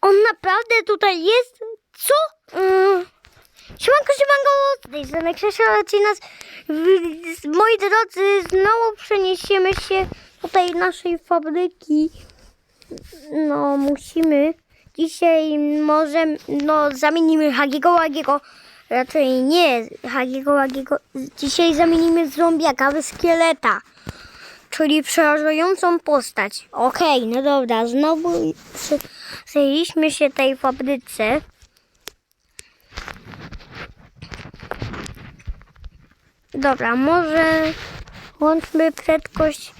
On naprawdę tutaj jest? Co? Mm. Siemanko, siemanko, z tej strony Krzysia nas. Moi drodzy, znowu przeniesiemy się do tej naszej fabryki. No, musimy. Dzisiaj może, no, zamienimy Hagiego Łagiego. Raczej nie Hagiego Łagiego. Dzisiaj zamienimy zombiaka w szkieleta. Czyli przerażającą postać. Okej, no dobra, znowu zajęliśmy się tej fabryce. Dobra, może włączmy prędkość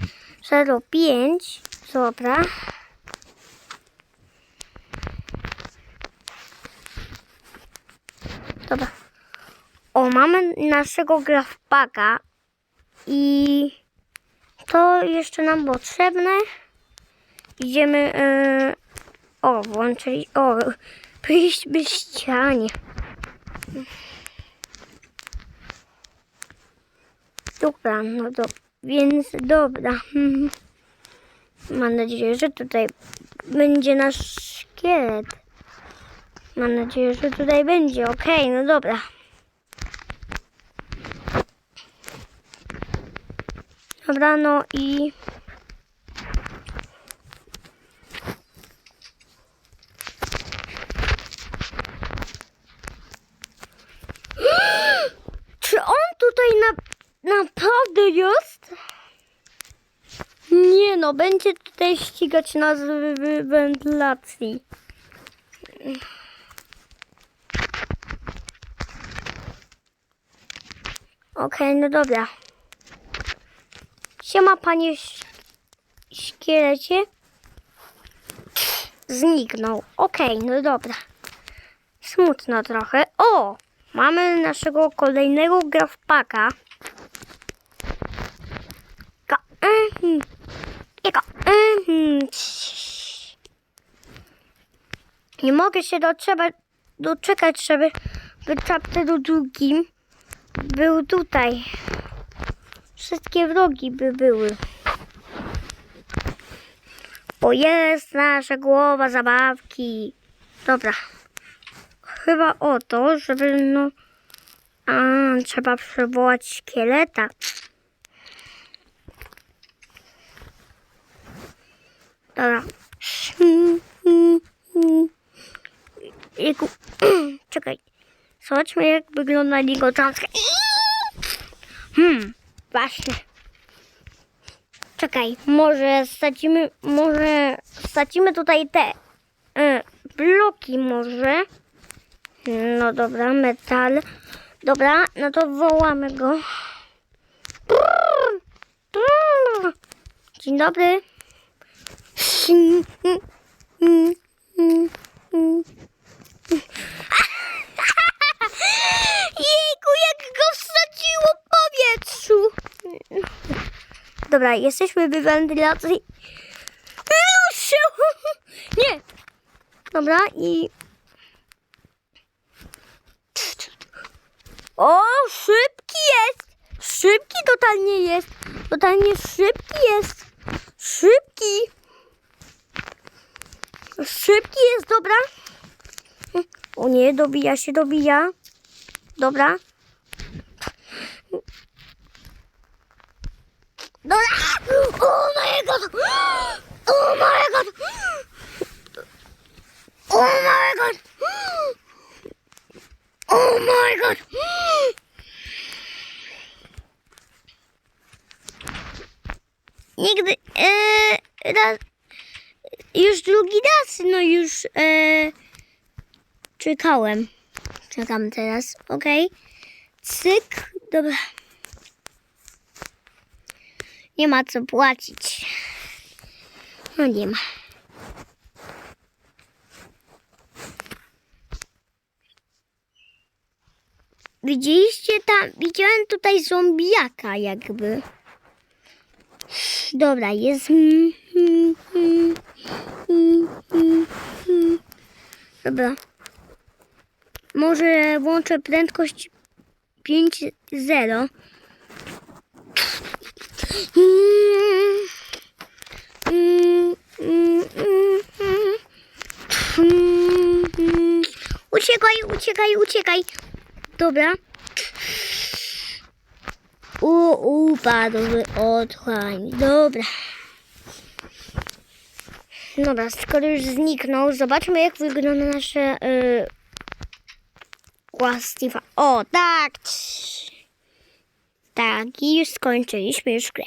0,5. Dobra. Dobra. O, mamy naszego grafpaka i to jeszcze nam potrzebne. Idziemy. e, o, włączyli. O, przyjść by ścianie. Dobra, no to więc dobra. Mam nadzieję, że tutaj będzie nasz szkielet. Mam nadzieję, że tutaj będzie. Okej, no dobra. Dobra, no i... Czy on tutaj na, naprawdę jest? Nie no, będzie tutaj ścigać nas w, wentylacji. Okej, no dobra. Siema, panie szkielecie. Zniknął. Okej, no dobra. Smutno trochę. O! Mamy naszego kolejnego grafpaka. Ka- mhm. Ika- mhm. Nie mogę się dotrzeba, doczekać, żeby by chapter do drugim był tutaj. Wszystkie wrogi by były. Bo jest nasza głowa zabawki. Dobra. Chyba o to, żeby no... A, trzeba przywołać szkieleta. Dobra. Jego... Czekaj. Zobaczmy jak wygląda jego cząstka. Hmm, właśnie. Czekaj, może stacimy, może stacimy tutaj te e, bloki może. No dobra, metal. Dobra, no to wołamy go. Dzień dobry. Jejku, jak go wsadziło w powietrzu. Dobra, jesteśmy w wentylacji. Ruszył! Nie! Dobra, i... O, szybki jest! Szybki totalnie jest! Totalnie szybki jest! Szybki! Szybki jest, dobra? O nie, dobija się, dobija. Dobra. Dobra! Oh my god! Oh my god! Oh my god! Oh my god! Nigdy, e, raz, już drugi raz, no już e, czekałem. Czekam teraz, okej. Cyk, dobra. Nie ma co płacić. No nie ma. Widzieliście tam, widziałem tutaj zombiaka jakby. Dobra, jest. Dobra. Może włączę prędkość 5.0. Uciekaj, uciekaj, uciekaj. Dobra. U, upadł otchłań. Dobra. Dobra, skoro już zniknął, zobaczmy jak wygląda nasze yy, łastiwa. O, tak. Tak, i już skończyliśmy już grę.